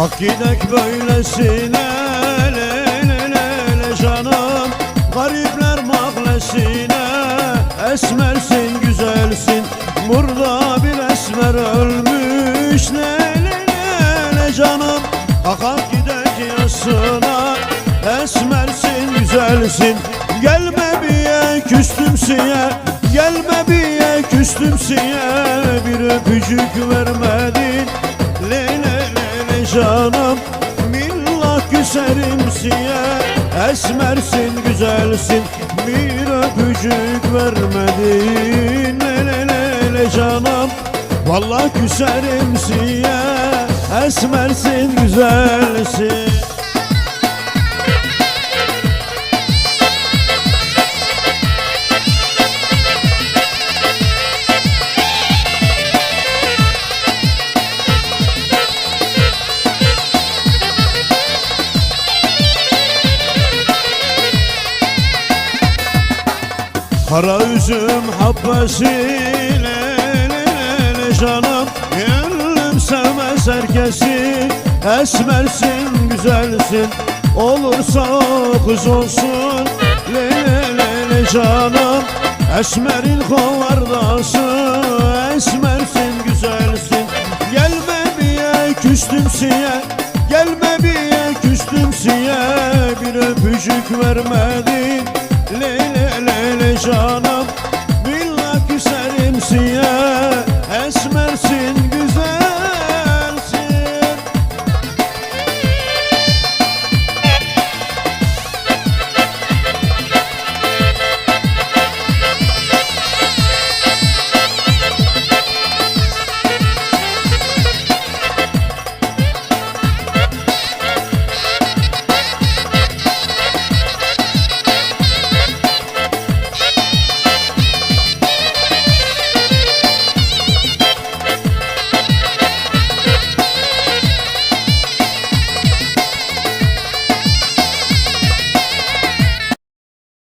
Kalk gidek böylesine le le le le canım? Garipler mahallesine Esmersin güzelsin. Burada bir esmer ölmüş. Le le le le canım? Kalk gidek yasına Esmersin güzelsin. Gelme biye küstüm siye. Gelme biye küstüm siye. Bir öpücük vermedin Millah küserim siye Esmersin güzelsin. Bir öpücük vermedin Le le le le canım. Vallahi küserim siye Esmersin güzelsin Kara üzüm habbesi le le le le canım. Gönlüm sevmez herkesi Esmersin güzelsin. Olursa kız olsun Le le le le canım. Esmerin kovardası Esmersin güzelsin. Gelme biye küstüm siye Gelme biye küstüm siye. Bir öpücük vermedin Le canım. Billah güzelimsin ya Esmersin güzel.